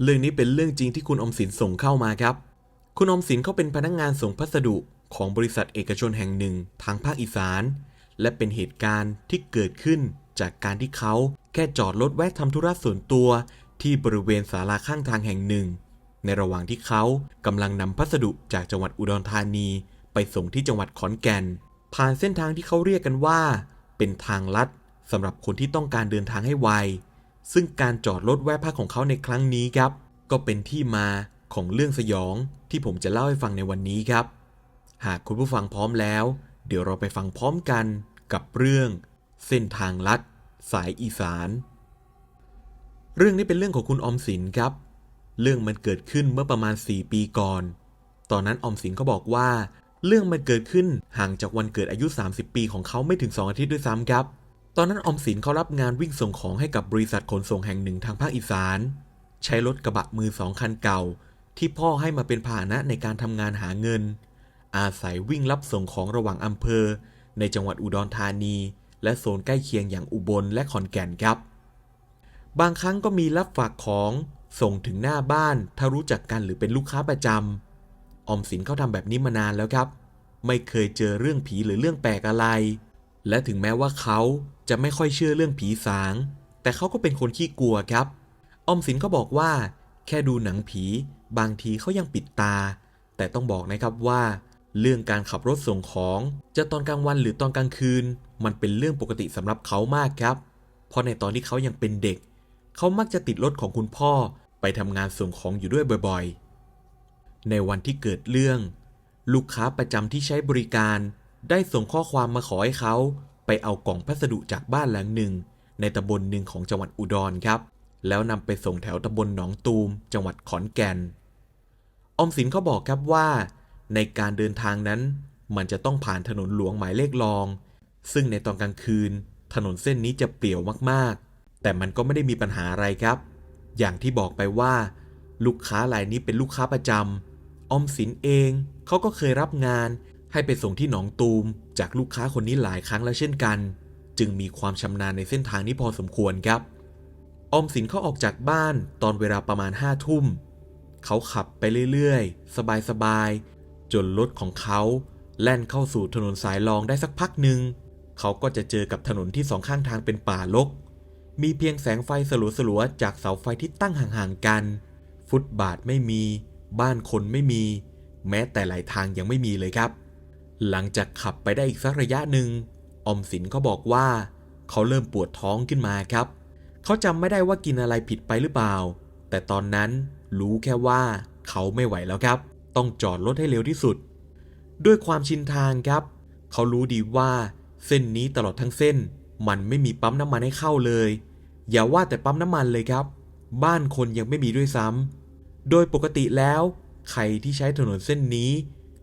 เรื่องนี้เป็นเรื่องจริงที่คุณอมสินส่งเข้ามาครับ คุณอมสินเขาเป็นพนักงานส่งพัสดุของบริษัทเอกชนแห่งหนึ่งทางภาคอีสาน และเป็นเหตุการณ์ที่เกิดขึ้นจากการที่เขาแค่จอดรถแวะทำธุระส่วนตัว ที่บริเวณศาลาข้างทางแห่งหนึ่ง ในระหว่างที่เขากำลังนำพัสดุจากจังหวัดอุดรธานี ไปส่งที่จังหวัดขอนแก่น ผ่านเส้นทางที่เขาเรียกกันว่า เป็นทางลัดสำหรับคนที่ต้องการเดินทางให้ไว ซึ่งการจอดรถแวะพักของเขาในครั้งนี้ครับ ก็เป็นที่มาของเรื่องสยองที่ผมจะเล่าให้ฟังในวันนี้ครับ หากคุณผู้ฟังพร้อมแล้ว เดี๋ยวเราไปฟังพร้อมกันกับเรื่อง เส้นทางลัด สายอีสาน เรื่องนี้เป็นเรื่องของคุณอมสินครับ เรื่องมันเกิดขึ้นเมื่อประมาณ 4 ปีก่อน ตอนนั้นออมสินเขาบอกว่า เรื่องมันเกิดขึ้นห่างจากวันเกิดอายุ 30 ปีของเขาไม่ถึง 2 อาทิตย์ด้วยซ้ำครับ ตอนนั้นอมสินเขารับงานวิ่งส่งของให้กับบริษัทขนส่งแห่งหนึ่งทางภาคอีสาน ใช้รถกระบะมือสองคันเก่า ที่พ่อให้มาเป็นพาหนะในการทำงานหาเงิน อาศัยวิ่งรับส่งของระหว่างอำเภอ ในจังหวัดอุดรธานี และโซนใกล้เคียงอย่างอุบลและขอนแก่นครับ บางครั้งก็มีรับฝากของส่งถึงหน้าบ้านถ้ารู้จักกันหรือเป็นลูกค้าประจำออมสินเขาทำแบบนี้มานานแล้วครับ ไม่เคยเจอเรื่องผีหรือเรื่องแปลกอะไร และถึงแม้ว่าเขาจะไม่ค่อยเชื่อเรื่องผีสาง แต่เขาก็เป็นคนขี้กลัวครับ ออมสินก็บอกว่า แค่ดูหนังผีบางทีเขายังปิดตา แต่ต้องบอกนะครับว่า เรื่องการขับรถส่งของ จะตอนกลางวันหรือตอนกลางคืน มันเป็นเรื่องปกติสำหรับเขามากครับ เพราะในตอนที่เขายังเป็นเด็ก เขามักจะติดรถของคุณพ่อไปทำงานส่งของอยู่ด้วยบ่อยๆ ในวันที่เกิดเรื่อง ลูกค้าประจำที่ใช้บริการ ได้ส่งข้อความมาขอให้เขาไปเอากล่องพัสดุจากบ้านหลังหนึ่ง ในตำบลหนึ่งของจังหวัดอุดรครับ แล้วนำไปส่งแถวตำบลหนองตูม จังหวัดขอนแก่น อมสินเขาบอกครับว่า ในการเดินทางนั้น มันจะต้องผ่านถนนหลวงหมายเลขรอง ซึ่งในตอนกลางคืน ถนนเส้นนี้จะเปลี่ยวมากๆ แต่มันก็ไม่ได้มีปัญหาอะไรครับ อย่างที่บอกไปว่า ลูกค้ารายนี้เป็นลูกค้าประจำออมสินเองเขาก็เคยรับงาน ให้ไปส่งที่หนองตูมจากลูกค้าคนนี้หลายครั้งแล้วเช่นกัน จึงมีความชำนาญในเส้นทางนี้พอสมควรครับ ออมสินเขาออกจากบ้านตอนเวลาประมาณห้าทุ่ม เขาขับไปเรื่อยๆ สบายๆ จนรถของเขาแล่นเข้าสู่ถนนสายรองได้สักพักหนึ่ง เขาก็จะเจอกับถนนที่สองข้างทางเป็นป่ารก มีเพียงแสงไฟสลัวๆ จากเสาไฟที่ตั้งห่างๆกัน ฟุตบาทไม่มี บ้านคนไม่มี แม้แต่หลายทางยังไม่มีเลยครับ หลังจากขับไปได้อีกสักระยะหนึ่งออมสินเขาบอกว่า เขาเริ่มปวดท้องขึ้นมาครับ เขาจำไม่ได้ว่ากินอะไรผิดไปหรือเปล่า แต่ตอนนั้นรู้แค่ว่าเขาไม่ไหวแล้วครับ ต้องจอดรถให้เร็วที่สุด ด้วยความชินทางครับ เขารู้ดีว่าเส้นนี้ตลอดทั้งเส้น มันไม่มีปั๊มน้ำมันให้เข้าเลย อย่าว่าแต่ปั๊มน้ำมันเลยครับ บ้านคนยังไม่มีด้วยซ้ำโดยปกติแล้ว ใครที่ใช้ถนนเส้นนี้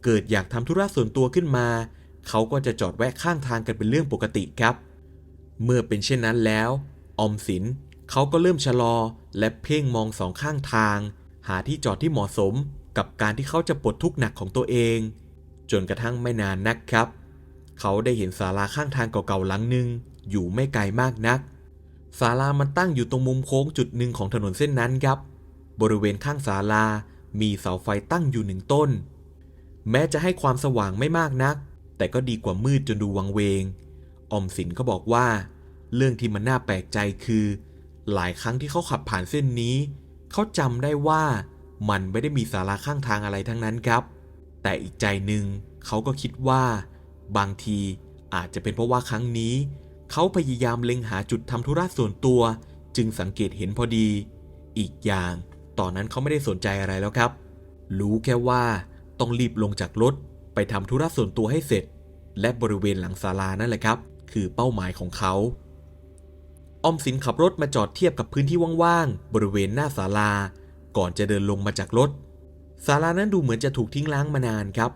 เกิดอยากทำธุระส่วนตัวขึ้นมา เขาก็จะจอดแวะข้างทางกันเป็นเรื่องปกติครับ เมื่อเป็นเช่นนั้นแล้ว ออมสินเขาก็เริ่มชะลอและเพ่งมองสองข้างทาง หาที่จอดที่เหมาะสมกับการที่เขาจะปลดทุกข์หนักของตัวเอง จนกระทั่งไม่นานนักครับ เขาได้เห็นศาลาข้างทางเก่าๆหลังหนึ่งอยู่ไม่ไกลมากนักศาลามันตั้งอยู่ตรงมุมโค้งจุดหนึ่งของถนนเส้นนั้นครับ บริเวณข้างศาลามีเสาไฟตั้งอยู่หนึ่งต้น แม้จะให้ความสว่างไม่มากนัก แต่ก็ดีกว่ามืดจนดูวังเวงออมสินก็บอกว่า เรื่องที่มันน่าแปลกใจคือ หลายครั้งที่เขาขับผ่านเส้นนี้ เขาจำได้ว่ามันไม่ได้มีศาลาข้างทางอะไรทั้งนั้นครับ แต่อีกใจหนึ่งเขาก็คิดว่า บางทีอาจจะเป็นเพราะว่าครั้งนี้ เขาพยายามเล็งหาจุดทำธุระส่วนตัว จึงสังเกตเห็นพอดี อีกอย่าง ตอนนั้นเขาไม่ได้สนใจอะไรแล้วครับ รู้แค่ว่า ต้องรีบลงจากรถ ไปทำธุระส่วนตัวให้เสร็จ และบริเวณหลังศาลานั่นแหละครับ คือเป้าหมายของเขาออมสินขับรถมาจอดเทียบกับพื้นที่ว่างๆ บริเวณหน้าศาลา ก่อนจะเดินลงมาจากรถศาลานั้นดูเหมือนจะถูกทิ้งล้างมานานครับ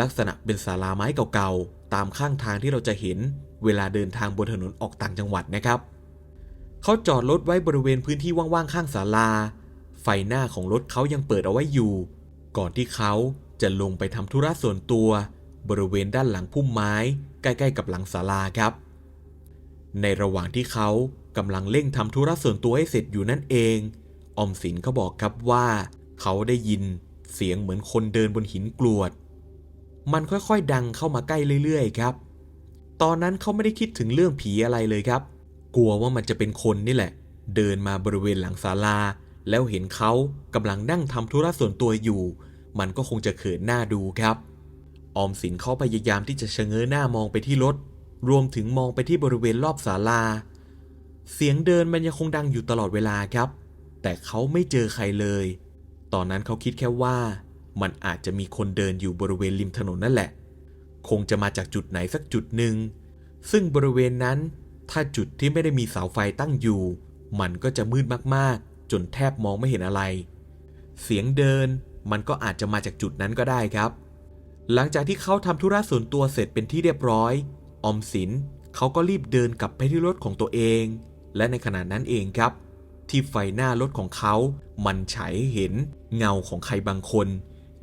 ลักษณะเป็นศาลาไม้เก่าๆ ตามข้างทางที่เราจะเห็น เวลาเดินทางบนถนนออกต่างจังหวัดนะครับ เขาจอดรถไว้บริเวณพื้นที่ว่างๆ ข้างศาลา ไฟหน้าของรถเขายังเปิดเอาไว้อยู่ ก่อนที่เขา จะลงไปทำธุระส่วนตัว บริเวณด้านหลังพุ่มไม้ ใกล้ๆกับหลังศาลาครับ ในระหว่างที่เขากำลังเร่งทำธุระส่วนตัวให้เสร็จอยู่นั่นเองออมสินก็บอกครับว่า เขาได้ยินเสียงเหมือนคนเดินบนหินกรวด มันค่อยๆดังเข้ามาใกล้เรื่อยๆครับ ตอนนั้นเขาไม่ได้คิดถึงเรื่องผีอะไรเลยครับ กลัวว่ามันจะเป็นคนนี่แหละ เดินมาบริเวณหลังศาลา แล้วเห็นเขากำลังนั่งทำธุระส่วนตัวอยู่ มันก็คงจะเขินหน้าดูครับ ออมสินเขาพยายามที่จะชะเง้อหน้ามองไปที่รถ รวมถึงมองไปที่บริเวณรอบศาลา เสียงเดินมันยังคงดังอยู่ตลอดเวลาครับ แต่เขาไม่เจอใครเลย ตอนนั้นเขาคิดแค่ว่า มันอาจจะมีคนเดินอยู่บริเวณริมถนนนั่นแหละ คงจะมาจากจุดไหนสักจุดหนึ่ง ซึ่งบริเวณนั้น ถ้าจุดที่ไม่ได้มีเสาไฟตั้งอยู่ มันก็จะมืดมากๆ จนแทบมองไม่เห็นอะไร เสียงเดิน มันก็อาจจะมาจากจุดนั้นก็ได้ครับ หลังจากที่เขาทำธุระส่วนตัวเสร็จเป็นที่เรียบร้อย ออมสินเขาก็รีบเดินกลับไปที่รถของตัวเอง และในขณะนั้นเองครับ ที่ไฟหน้ารถของเขา มันฉายเห็นเงาของใครบางคน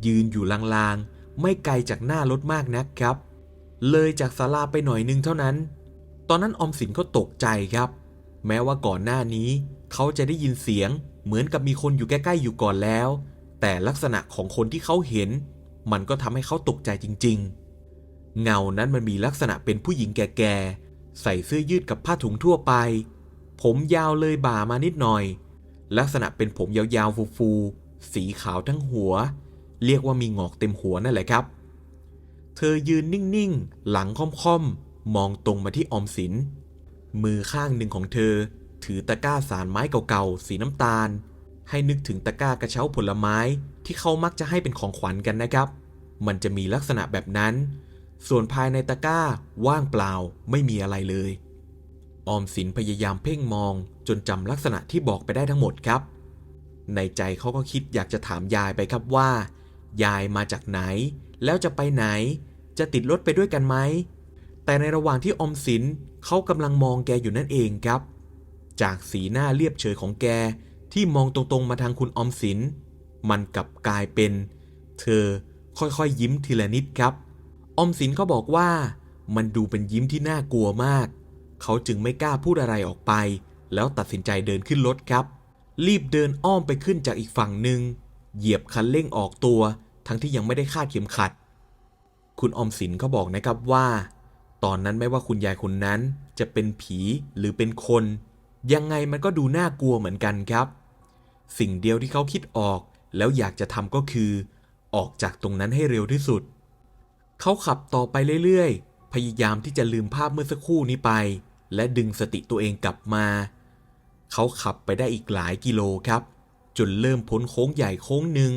ยืนอยู่ลางๆ ไม่ไกลจากหน้ารถมากนักครับ เลยจากศาลาไปหน่อยนึงเท่านั้น ตอนนั้นออมสินก็ตกใจครับ แม้ว่าก่อนหน้านี้ เขาจะได้ยินเสียงเหมือนกับมีคนอยู่ใกล้ๆอยู่ก่อนแล้ว แต่ลักษณะของคนที่เขาเห็น มันก็ทำให้เขาตกใจจริง ๆ เงานั้นมันมีลักษณะเป็นผู้หญิงแก่ๆ ใส่เสื้อยืดกับผ้าถุงทั่วไป ผมยาวเลยบ่ามานิดหน่อย ลักษณะเป็นผมยาวๆ ฟูๆ สีขาวทั้งหัว เรียกว่ามีหงอกเต็มหัวนั่นแหละครับ เธอยืนนิ่งๆ หลังค่อมๆ มองตรงมาที่ออมสิน มือข้างหนึ่งของเธอ ถือตะกร้าสารไม้เก่าๆ สีน้ำตาล ให้นึกถึงตะกร้ากระเช้าผลไม้ที่เขามักจะให้เป็นของขวัญกันนะครับ มันจะมีลักษณะแบบนั้น ส่วนภายในตะกร้าว่างเปล่าไม่มีอะไรเลย ออมสินพยายามเพ่งมองจนจำลักษณะที่บอกไปได้ทั้งหมดครับ ในใจเขาก็คิดอยากจะถามยายไปครับว่า ยายมาจากไหน แล้วจะไปไหน จะติดรถไปด้วยกันไหม แต่ในระหว่างที่ออมสินเขากำลังมองแกอยู่นั่นเองครับ จากสีหน้าเรียบเฉยของแก ที่มองตรงๆมาทางคุณออมสิน มันกลับกลายเป็น เธอค่อยๆยิ้มทีละนิดครับ ออมสินเขาบอกว่ามันดูเป็นยิ้มที่น่ากลัวมาก เขาจึงไม่กล้าพูดอะไรออกไป แล้วตัดสินใจเดินขึ้นรถครับ รีบเดินอ้อมไปขึ้นจากอีกฝั่งหนึ่งเหยียบคันเร่งออกตัว ทั้งที่ยังไม่ได้คาดเข็มขัด คุณอมสินเขาบอกนะครับว่า ตอนนั้นไม่ว่าคุณยายคนนั้นจะเป็นผีหรือเป็นคน ยังไงมันก็ดูน่ากลัวเหมือนกันครับ สิ่งเดียวที่เขาคิดออก แล้วอยากจะทำก็คือ ออกจากตรงนั้นให้เร็วที่สุด เขาขับต่อไปเรื่อยๆ พยายามที่จะลืมภาพเมื่อสักครู่นี้ไป และดึงสติตัวเองกลับมา เขาขับไปได้อีกหลายกิโลครับ จนเริ่มพ้นโค้งใหญ่โค้งหนึ่ง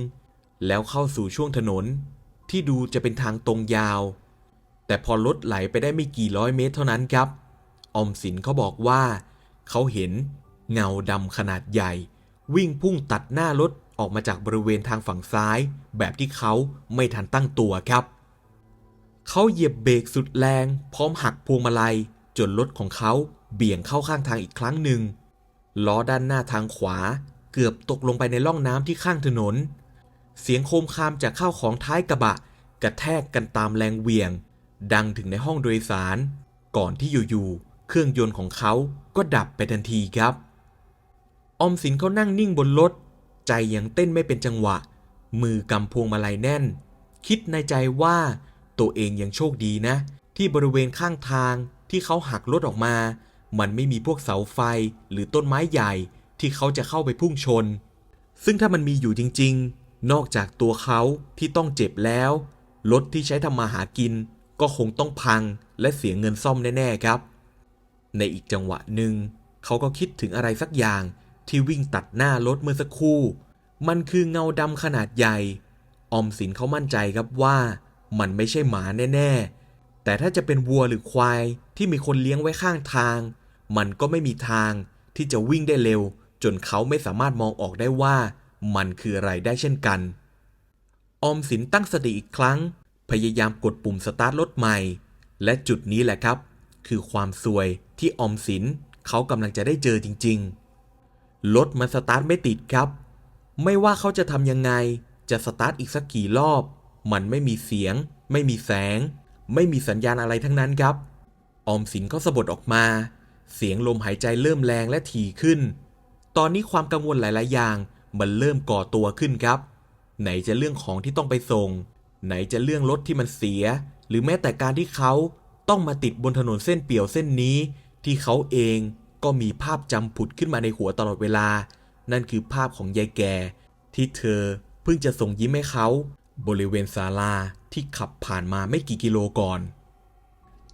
แล้วเข้าสู่ช่วงถนน ที่ดูจะเป็นทางตรงยาว แต่พอรถไหลไปได้ไม่กี่ร้อยเมตรเท่านั้นครับ อมสินเขาบอกว่า เขาเห็นเงาดำขนาดใหญ่ วิ่งพุ่งตัดหน้ารถออกมาจากบริเวณทางฝั่งซ้าย แบบที่เขาไม่ทันตั้งตัวครับ เขาเหยียบเบรกสุดแรง พร้อมหักพวงมาลัย จนรถของเขาเบี่ยงเข้าข้างทางอีกครั้งหนึ่งล้อด้านหน้าทางขวา เกือบตกลงไปในร่องน้ำที่ข้างถนน เสียงโคมคามจากข้าวของท้ายกระบะ กระแทกกันตามแรงเหวี่ยง ดังถึงในห้องโดยสาร ก่อนที่อยู่ๆเครื่องยนต์ของเขาก็ดับไปทันทีครับ อมสินเขานั่งนิ่งบนรถ ใจยังเต้นไม่เป็นจังหวะ มือกำพวงมาลัยแน่น คิดในใจว่าตัวเองยังโชคดีนะ ที่บริเวณข้างทางที่เขาหักรถออกมา มันไม่มีพวกเสาไฟหรือต้นไม้ใหญ่ที่เขาจะเข้าไปพุ่งชน ซึ่งถ้ามันมีอยู่จริง ๆ นอกจากตัวเขาที่ต้องเจ็บแล้วรถที่ใช้ทำมาหากินก็คงต้องพังและเสียเงินซ่อมแน่ ๆ ครับ ในอีกจังหวะหนึ่งเขาก็คิดถึงอะไรสักอย่าง ที่วิ่งตัดหน้ารถเมื่อสักครู่ มันคือเงาดำขนาดใหญ่ ออมสินเขามั่นใจครับว่า มันไม่ใช่หมาแน่ ๆ แต่ถ้าจะเป็นวัวหรือควายที่มีคนเลี้ยงไว้ข้างทาง มันก็ไม่มีทางที่จะวิ่งได้เร็ว จนเขาไม่สามารถมองออกได้ว่า มันคืออะไรได้เช่นกัน ออมสินตั้งสติอีกครั้ง พยายามกดปุ่มสตาร์ทรถใหม่ และจุดนี้แหละครับ คือความซวยที่ออมสินเขากำลังจะได้เจอจริง ๆ รถมันสตาร์ทไม่ติดครับ ไม่ว่าเขาจะทำยังไง จะสตาร์ทอีกสักกี่รอบ มันไม่มีเสียง ไม่มีแสง ไม่มีสัญญาณอะไรทั้งนั้นครับ ออมสินก็สะบดออกมา เสียงลมหายใจเริ่มแรงและถี่ขึ้น ตอนนี้ความกังวลหลาย ๆ อย่าง มันเริ่มก่อตัวขึ้นครับ ไหนจะเรื่องของที่ต้องไปส่ง ไหนจะเรื่องรถที่มันเสีย หรือแม้แต่การที่เขาต้องมาติดบนถนนเส้นเปี่ยวเส้นนี้ ที่เขาเอง ก็มีภาพจำผุดขึ้นมาในหัวตลอดเวลา นั่นคือภาพของยายแก่ ที่เธอเพิ่งจะส่งยิ้มให้เขา บริเวณศาลาที่ขับผ่านมาไม่กี่กิโลก่อน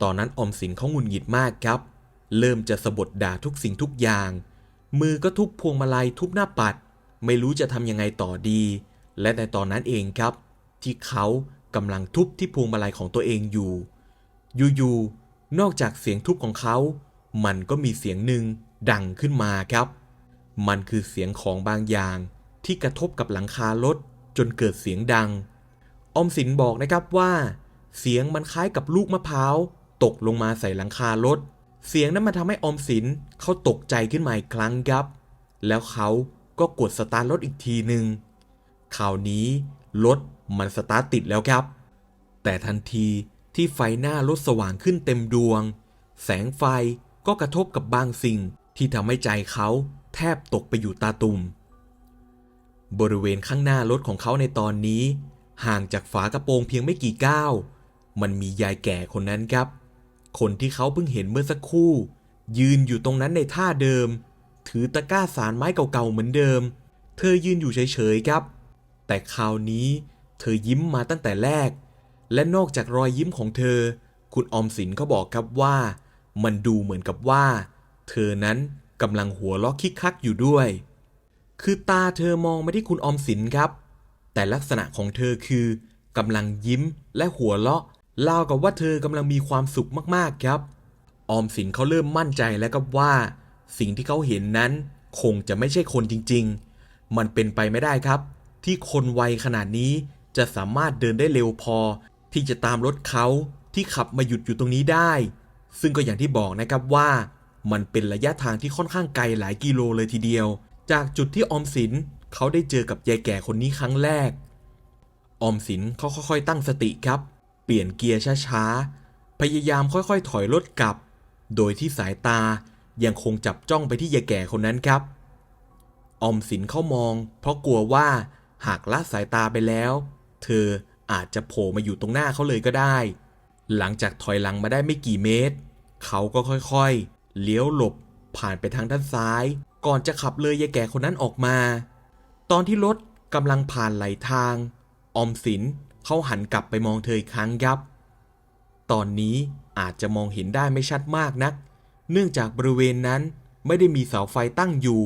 ตอนนั้นอมสินเขาหงุดหงิดมากครับ เริ่มจะสะบดด่าทุกสิ่งทุกอย่าง มือก็ทุบพวงมาลัยทุบหน้าปัด ไม่รู้จะทำยังไงต่อดี และในตอนนั้นเองครับ ที่เขากำลังทุบที่พวงมาลัยของตัวเองอยู่ อยู่ๆนอกจากเสียงทุบของเขา มันก็มีเสียงหนึ่งดังขึ้นมาครับ มันคือเสียงของบางอย่างที่กระทบกับหลังคารถจนเกิดเสียงดังออมสินบอกนะครับว่า เสียงมันคล้ายกับลูกมะพร้าวตกลงมาใส่หลังคารถ เสียงนั้นมันทำให้ออมสินเขาตกใจขึ้นมาอีกครั้งครับ แล้วเขาก็กดสตาร์ทรถอีกทีหนึ่งคราวนี้รถมันสตาร์ทติดแล้วครับ แต่ทันทีที่ไฟหน้ารถสว่างขึ้นเต็มดวง แสงไฟ ก็กระทบกับบางสิ่งที่ทำให้ใจเขาแทบตกไปอยู่ตาตุ่มบริเวณข้างหน้ารถของเขาในตอนนี้ ห่างจากฝากระโปรงเพียงไม่กี่ก้าวมันมียายแก่คนนั้นครับ คนที่เขาเพิ่งเห็นเมื่อสักครู่ ยืนอยู่ตรงนั้นในท่าเดิม ถือตะกร้าสารไม้เก่าๆเหมือนเดิม เธอยืนอยู่เฉยๆครับ แต่คราวนี้เธอยิ้มมาตั้งแต่แรก และนอกจากรอยยิ้มของเธอ คุณออมสินเขาบอกครับว่า มันดูเหมือนกับว่า เธอนั้นกำลังหัวเราะคิกคักอยู่ด้วย คือตาเธอมองมาที่คุณออมสินครับ แต่ลักษณะของเธอคือกำลังยิ้มและหัวเราะราวกับว่าเธอกำลังมีความสุขมากๆครับ ออมสินเขาเริ่มมั่นใจแล้วครับว่า สิ่งที่เขาเห็นนั้น คงจะไม่ใช่คนจริง ๆ มันเป็นไปไม่ได้ครับ ที่คนวัยขนาดนี้จะสามารถเดินได้เร็วพอ ที่จะตามรถเขาที่ขับมาหยุดอยู่ตรงนี้ได้ ซึ่งก็อย่างที่บอกนะครับว่ามันเป็นระยะทางที่ค่อนข้างไกลหลายกิโลเลยทีเดียว จากจุดที่ออมสินเขาได้เจอกับยายแก่คนนี้ครั้งแรก ออมสินเขาค่อยๆ ตั้งสติครับ เปลี่ยนเกียร์ช้าๆ พยายามค่อยๆ ถอยรถกลับ โดยที่สายตายังคงจับจ้องไปที่ยายแก่คนนั้นครับ ออมสินเขามอง เพราะกลัวว่าหากละสายตาไปแล้ว เธออาจจะโผล่มาอยู่ตรงหน้าเขาเลยก็ได้ หลังจากถอยหลังมาได้ไม่กี่เมตร เขาก็ค่อยๆ เลี้ยวหลบผ่านไปทางด้านซ้าย ก่อนจะขับเลยยายแก่คนนั้นออกมา ตอนที่รถกำลังผ่านไหลทาง อมสินเขาหันกลับไปมองเธออีกครั้งยับ ตอนนี้อาจจะมองเห็นได้ไม่ชัดมากนัก เนื่องจากบริเวณนั้นไม่ได้มีเสาไฟตั้งอยู่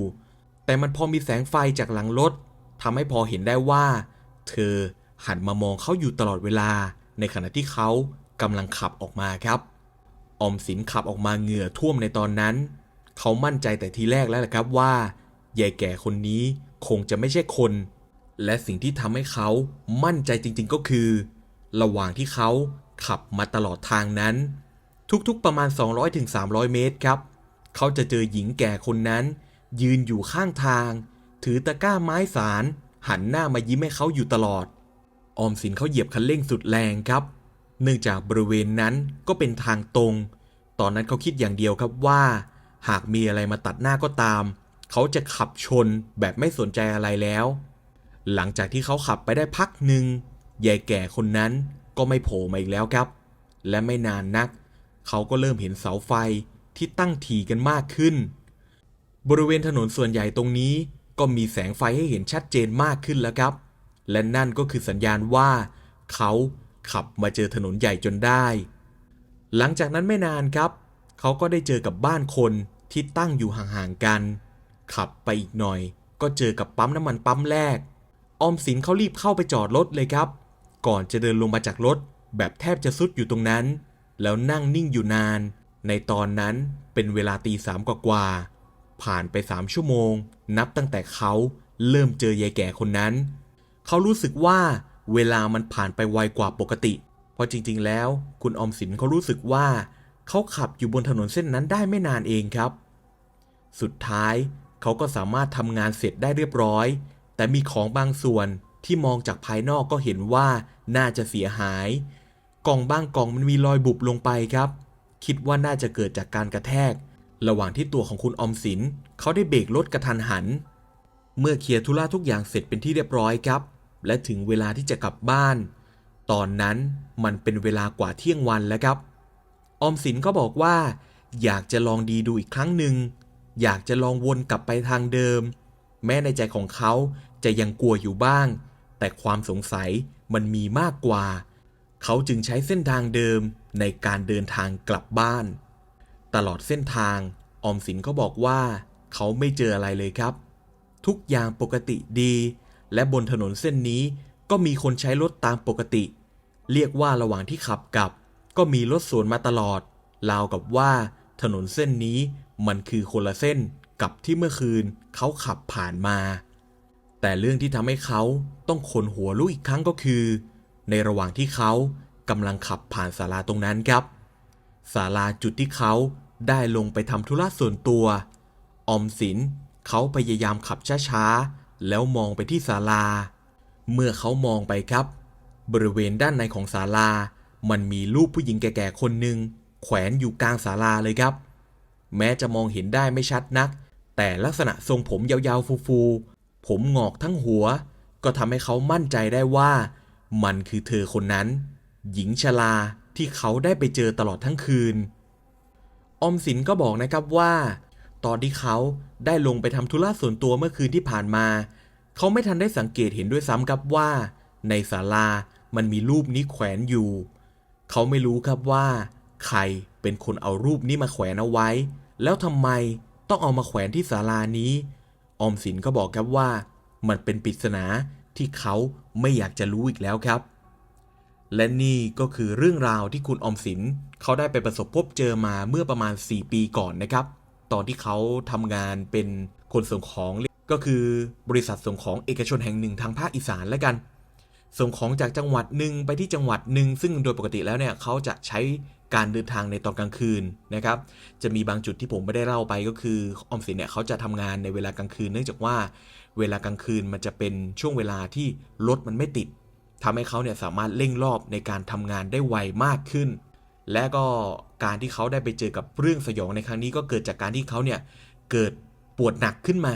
แต่มันพอมีแสงไฟจากหลังรถทำให้พอเห็นได้ว่า เธอหันมามองเขาอยู่ตลอดเวลา ในขณะที่เขากำลังขับออกมาครับ อมสินขับออกมาเหงื่อท่วมในตอนนั้น เขามั่นใจแต่ทีแรกแล้วแหละครับว่ายายแก่คนนี้คงจะไม่ใช่คน และสิ่งที่ทำให้เขามั่นใจจริงๆก็คือ ระหว่างที่เขาขับมาตลอดทางนั้น ทุกๆประมาณ 200-300 เมตรครับ เขาจะเจอหญิงแก่คนนั้น ยืนอยู่ข้างทาง ถือตะกร้าไม้สาร หันหน้ามายิ้มให้เขาอยู่ตลอด ออมสินเขาเหยียบคันเร่งสุดแรงครับ เนื่องจากบริเวณนั้นก็เป็นทางตรง ตอนนั้นเขาคิดอย่างเดียวครับว่า หากมีอะไรมาตัดหน้าก็ตาม เขาจะขับชนแบบไม่สนใจอะไรแล้ว หลังจากที่เขาขับไปได้พักหนึ่งยายแก่คนนั้นก็ไม่โผล่มาอีกแล้วครับ และไม่นานนัก เขาก็เริ่มเห็นเสาไฟที่ตั้งถี่กันมากขึ้น บริเวณถนนส่วนใหญ่ตรงนี้ก็มีแสงไฟให้เห็นชัดเจนมากขึ้นแล้วครับ และนั่นก็คือสัญญาณว่า เขา ขับมาเจอถนนใหญ่จนได้ หลังจากนั้นไม่นานครับ เขาก็ได้เจอกับบ้านคนที่ตั้งอยู่ห่างๆกัน ขับไปอีกหน่อย ก็เจอกับปั๊มน้ำมันปั๊มแรก ออมสินเขารีบเข้าไปจอดรถเลยครับ ก่อนจะเดินลงมาจากรถ แบบแทบจะสุดอยู่ตรงนั้น แล้วนั่งนิ่งอยู่นาน ในตอนนั้นเป็นเวลาตีสามกว่าๆผ่านไปสามชั่วโมง นับตั้งแต่เขาเริ่มเจอยายแก่คนนั้น เขารู้สึกว่า เวลามันผ่านไปไวกว่าปกติ เพราะจริงๆ แล้ว คุณอมสินเขารู้สึกว่า เขาขับอยู่บนถนนเส้นนั้นได้ไม่นานเองครับ สุดท้ายเขาก็สามารถทำงานเสร็จได้เรียบร้อย แต่มีของบางส่วนที่มองจากภายนอกก็เห็นว่าน่าจะเสียหาย กล่องบางกล่องมันมีรอยบุบลงไปครับ คิดว่าน่าจะเกิดจากการกระแทก ระหว่างที่ตัวของคุณออมสินเขาได้เบรกรถกระทันหัน เมื่อเคลียร์ธุระทุกอย่างเสร็จเป็นที่เรียบร้อยครับ และถึงเวลาที่จะกลับบ้าน ตอนนั้นมันเป็นเวลากว่าเที่ยงวันแล้วครับ ออมสินก็บอกว่า อยากจะลองดีดูอีกครั้งหนึ่ง อยากจะลองวนกลับไปทางเดิม แม้ในใจของเขาจะยังกลัวอยู่บ้าง แต่ความสงสัยมันมีมากกว่า เขาจึงใช้เส้นทางเดิมในการเดินทางกลับบ้าน ตลอดเส้นทาง ออมสินก็บอกว่า เขาไม่เจออะไรเลยครับ ทุกอย่างปกติดี และบนถนนเส้นนี้ก็มีคนใช้รถตามปกติ เรียกว่าระหว่างที่ขับกลับ ก็มีรถสวนมาตลอดราวกับว่าถนนเส้นนี้มันคือคนละเส้นกับที่เมื่อคืนเขาขับผ่านมา แต่เรื่องที่ทำให้เขาต้องขนหัวลุกอีกครั้งก็คือ ในระหว่างที่เขากำลังขับผ่านศาลาตรงนั้นครับศาลาจุดที่เขาได้ลงไปทำธุระส่วนตัวออมสินเขาพยายามขับช้าๆ แล้วมองไปที่ศาลา เมื่อเขามองไปครับ บริเวณด้านในของศาลา มันมีรูปผู้หญิงแก่ๆคนหนึ่งแขวนอยู่กลางศาลาเลยครับ แม้จะมองเห็นได้ไม่ชัดนัก แต่ลักษณะทรงผมยาวๆฟูๆ ผมงอกทั้งหัว ก็ทำให้เขามั่นใจได้ว่า มันคือเธอคนนั้น หญิงชราที่เขาได้ไปเจอตลอดทั้งคืนออมสินก็บอกนะครับว่า ตอนที่เขาได้ลงไปทำธุระส่วนตัวเมื่อคืนที่ผ่านมา เขาไม่ทันได้สังเกตเห็นด้วยซ้ำครับว่า ในศาลามันมีรูปนี้แขวนอยู่ เขาไม่รู้ครับว่า ใครเป็นคนเอารูปนี้มาแขวนเอาไว้ แล้วทำไมต้องเอามาแขวนที่ศาลานี้ ออมสินก็บอกครับว่า มันเป็นปริศนาที่เขาไม่อยากจะรู้อีกแล้วครับ และนี่ก็คือเรื่องราวที่คุณออมสินเขาได้ไปประสบพบเจอมาเมื่อประมาณ 4 ปีก่อนนะครับ ตอนที่เขาทำงานเป็นคนส่งของก็คือบริษัทส่งของเอกชนแห่งหนึ่งทางภาคอีสานแล้วกัน ส่งของจากจังหวัดหนึ่งไปที่จังหวัดหนึ่งซึ่งโดยปกติแล้วเนี่ยเขาจะใช้การเดินทางในตอนกลางคืนนะครับ จะมีบางจุดที่ผมไม่ได้เล่าไปก็คือออมสินเนี่ยเขาจะทำงานในเวลากลางคืน เนื่องจากว่าเวลากลางคืนมันจะเป็นช่วงเวลาที่รถมันไม่ติดทำให้เขาเนี่ยสามารถเร่งรอบในการทำงานได้ไวมากขึ้น และก็การที่เขาได้ไปเจอกับเรื่องสยองในครั้งนี้ก็เกิดจากการที่เขาเนี่ยเกิดปวดหนักขึ้นมา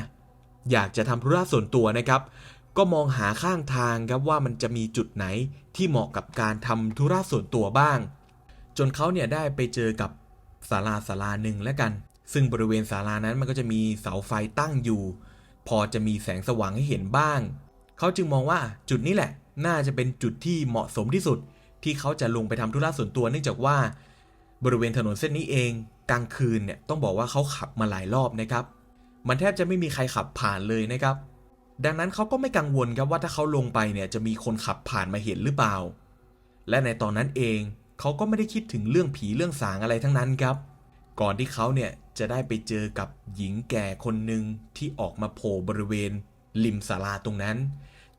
อยากจะทำธุระส่วนตัวนะครับ ก็มองหาข้างทางครับว่ามันจะมีจุดไหนที่เหมาะกับการทำธุระส่วนตัวบ้าง จนเขาเนี่ยได้ไปเจอกับศาลาศาลาหนึ่งแล้วกัน ซึ่งบริเวณศาลานั้นมันก็จะมีเสาไฟตั้งอยู่ พอจะมีแสงสว่างให้เห็นบ้าง เขาจึงมองว่าจุดนี้แหละ น่าจะเป็นจุดที่เหมาะสมที่สุด ที่เขาจะลงไปทำธุระส่วนตัวเนื่องจากว่า บริเวณถนนเส้นนี้เอง กลางคืนเนี่ยต้องบอกว่าเขาขับมาหลายรอบนะครับ มันแทบจะไม่มีใครขับผ่านเลยนะครับ ดังนั้นเขาก็ไม่กังวลครับว่าถ้าเขาลงไปเนี่ยจะมีคนขับผ่านมาเห็นหรือเปล่า และในตอนนั้นเองเขาก็ไม่ได้คิดถึงเรื่องผีเรื่องสางอะไรทั้งนั้นครับ ก่อนที่เขาเนี่ยจะได้ไปเจอกับหญิงแก่คนหนึ่งที่ออกมาโผล่บริเวณริมศาลาตรงนั้น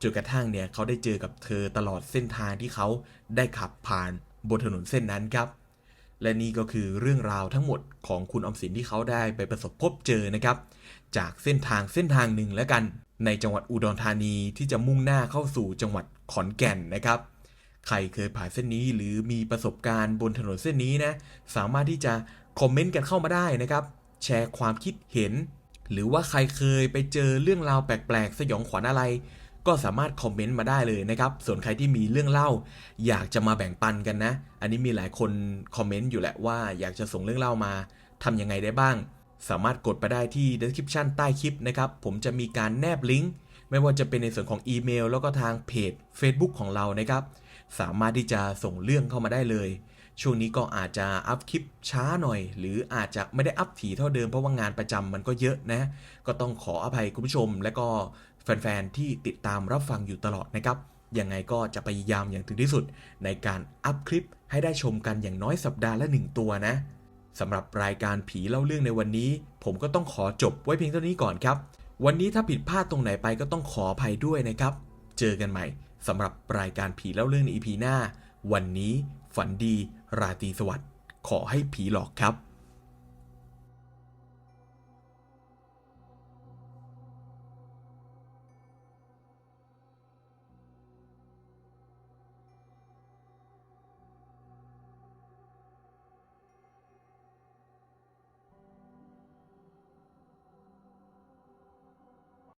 จนกระทั่งเนี่ยเขาได้เจอกับเธอตลอดเส้นทางที่เขาได้ขับผ่านบนถนนเส้นนั้นครับ และนี่ก็คือเรื่องราวทั้งหมดของคุณอมสินที่เขาได้ไปประสบพบเจอนะครับ จากเส้นทางเส้นทางหนึ่งแล้วกัน ในจังหวัดอุดรธานีที่จะมุ่งหน้าเข้าสู่จังหวัดขอนแก่นนะครับ ใครเคยผ่านเส้นนี้หรือมีประสบการณ์บนถนนเส้นนี้นะสามารถที่จะคอมเมนต์กันเข้ามาได้นะครับ แชร์ความคิดเห็น หรือว่าใครเคยไปเจอเรื่องราวแปลกๆ สยองขวัญอะไร ก็สามารถคอมเมนต์มาได้เลยนะครับ ส่วนใครที่มีเรื่องเล่า อยากจะมาแบ่งปันกันนะ อันนี้มีหลายคนคอมเมนต์อยู่แหละว่าอยากจะส่งเรื่องเล่ามาทำยังไงได้บ้าง สามารถกดไปได้ที่ description ใต้คลิปนะครับ ผมจะมีการแนบลิงก์ไม่ว่าจะเป็นในส่วนของอีเมล แล้วก็ทางเพจ Facebook ของเรานะครับ สามารถที่จะส่งเรื่องเข้ามาได้เลย ช่วงนี้ก็อาจจะอัพคลิปช้าหน่อย หรืออาจจะไม่ได้อัพถี่เท่าเดิมเพราะว่างานประจำมันก็เยอะนะ ก็ต้องขออภัยคุณผู้ชม และก็ แฟนๆที่ติดตามรับฟังอยู่ตลอดนะครับยังไงก็จะพยายามอย่างถึงที่สุด ในการอัพคลิปให้ได้ชมกันอย่างน้อยสัปดาห์ละหนึ่งตัวนะสำหรับรายการผีเล่าเรื่องในวันนี้ ผมก็ต้องขอจบไว้เพียงเท่านี้ก่อนครับ วันนี้ถ้าผิดพลาดตรงไหนไปก็ต้องขออภัยด้วยนะครับ เจอกันใหม่สำหรับรายการผีเล่าเรื่องใน EP หน้า วันนี้ฝันดีราตรีสวัสดิ์ขอให้ผีหลอกครับ